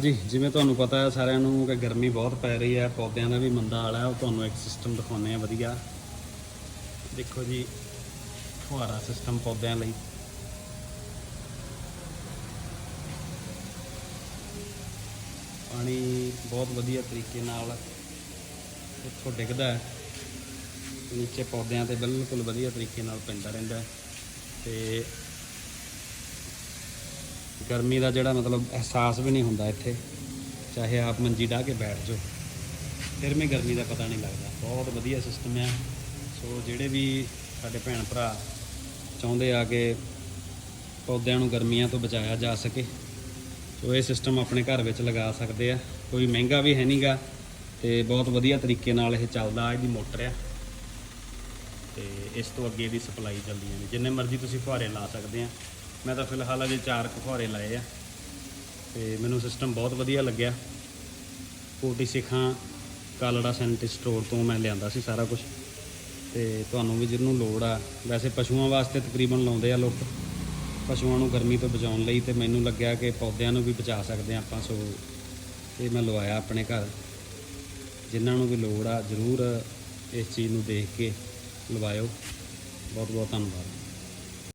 ਜੀ, ਜਿਵੇਂ ਤੁਹਾਨੂੰ ਪਤਾ ਹੈ, ਸਾਰਿਆਂ ਨੂੰ ਕਿ ਗਰਮੀ ਬਹੁਤ ਪੈ ਰਹੀ ਹੈ, ਪੌਦਿਆਂ ਦਾ ਵੀ ਮੰਦਾ ਹਾਲ ਹੈ, ਉਹ ਤੁਹਾਨੂੰ ਇੱਕ ਸਿਸਟਮ ਦਿਖਾਉਂਦੇ ਆ ਵਧੀਆ। ਦੇਖੋ ਜੀ, ਫੁਹਾਰਾ ਸਿਸਟਮ ਪੌਦਿਆਂ ਲਈ। ਪਾਣੀ ਬਹੁਤ ਵਧੀਆ ਤਰੀਕੇ ਨਾਲ ਇੱਥੋਂ ਡਿੱਗਦਾ ਹੈ। ਨੀਚੇ ਪੌਦਿਆਂ ਤੇ ਬਿਲਕੁਲ ਵਧੀਆ ਤਰੀਕੇ ਨਾਲ ਪੈਂਦਾ ਰਹਿੰਦਾ ਹੈ। ਤੇ ਗਰਮੀ ਦਾ ਜਿਹੜਾ ਮਤਲਬ ਅਹਿਸਾਸ ਵੀ ਨਹੀਂ ਹੁੰਦਾ ਇੱਥੇ। ਚਾਹੇ ਆਪ ਮੰਜੀ ਢਾ ਕੇ ਬੈਠ ਜਾਓ। ਫਿਰ ਵੀ ਗਰਮੀ ਦਾ ਪਤਾ ਨਹੀਂ ਲੱਗਦਾ। ਬਹੁਤ ਵਧੀਆ ਸਿਸਟਮ ਹੈ ਸੋ ਜਿਹੜੇ ਵੀ ਸਾਡੇ ਭੈਣ ਭਰਾ ਚਾਹੁੰਦੇ ਆ ਕਿ ਪੌਦਿਆਂ ਨੂੰ ਗਰਮੀਆਂ ਤੋਂ ਬਚਾਇਆ ਜਾ ਸਕੇ, ਸੋ ਇਹ ਸਿਸਟਮ ਆਪਣੇ ਘਰ ਵਿੱਚ ਲਗਾ ਸਕਦੇ ਆ। ਕੋਈ ਮਹਿੰਗਾ ਵੀ ਹੈ ਨਹੀਂਗਾ ਤੇ ਬਹੁਤ ਵਧੀਆ ਤਰੀਕੇ ਨਾਲ ਇਹ ਚੱਲਦਾ, ਇਹਦੀ ਮੋਟਰ ਆ। ਤੇ ਇਸ ਤੋਂ ਅੱਗੇ ਦੀ ਸਪਲਾਈ ਚੱਲਦੀ ਹੈ ਜਿੰਨੇ ਮਰਜ਼ੀ ਤੁਸੀਂ ਫੁਹਾਰੇ ਲਾ ਸਕਦੇ ਆ। ਮੈਂ ਤਾਂ ਫਿਲਹਾਲ ਅਜੇ ਚਾਰ ਕੁ ਲਾਏ ਆ ਤੇ ਮੈਨੂੰ ਸਿਸਟਮ ਬਹੁਤ ਵਧੀਆ ਲੱਗਿਆ। ਕੋਟੀ ਸਿੱਖਾਂ, ਕਾਲੜਾ ਸੈਂਟਰ ਸਟੋਰ ਤੋਂ ਮੈਂ ਲਿਆਂਦਾ ਸੀ ਸਾਰਾ ਕੁਝ ਤੇ ਤੁਹਾਨੂੰ ਵੀ ਜਿਹਨੂੰ ਲੋੜ ਆ, ਵੈਸੇ ਪਸ਼ੂਆਂ ਵਾਸਤੇ ਤਕਰੀਬਨ ਲਾਉਂਦੇ ਆ ਲੋਕ। ਪਸ਼ੂਆਂ ਨੂੰ ਗਰਮੀ ਤੋਂ ਬਚਾਉਣ ਲਈ ਤੇ ਮੈਨੂੰ ਲੱਗਿਆ ਕਿ ਪੌਦਿਆਂ ਨੂੰ ਵੀ ਬਚਾ ਸਕਦੇ ਆ ਆਪਾਂ, ਸੋ ਇਹ ਮੈਂ ਲਵਾਇਆ ਆਪਣੇ ਘਰ। ਜਿਨ੍ਹਾਂ ਨੂੰ ਵੀ ਲੋੜ ਆ, ਜ਼ਰੂਰ ਇਸ ਚੀਜ਼ ਨੂੰ ਦੇਖ ਕੇ ਲਵਾਇਓ। ਬਹੁਤ ਬਹੁਤ ਧੰਨਵਾਦ।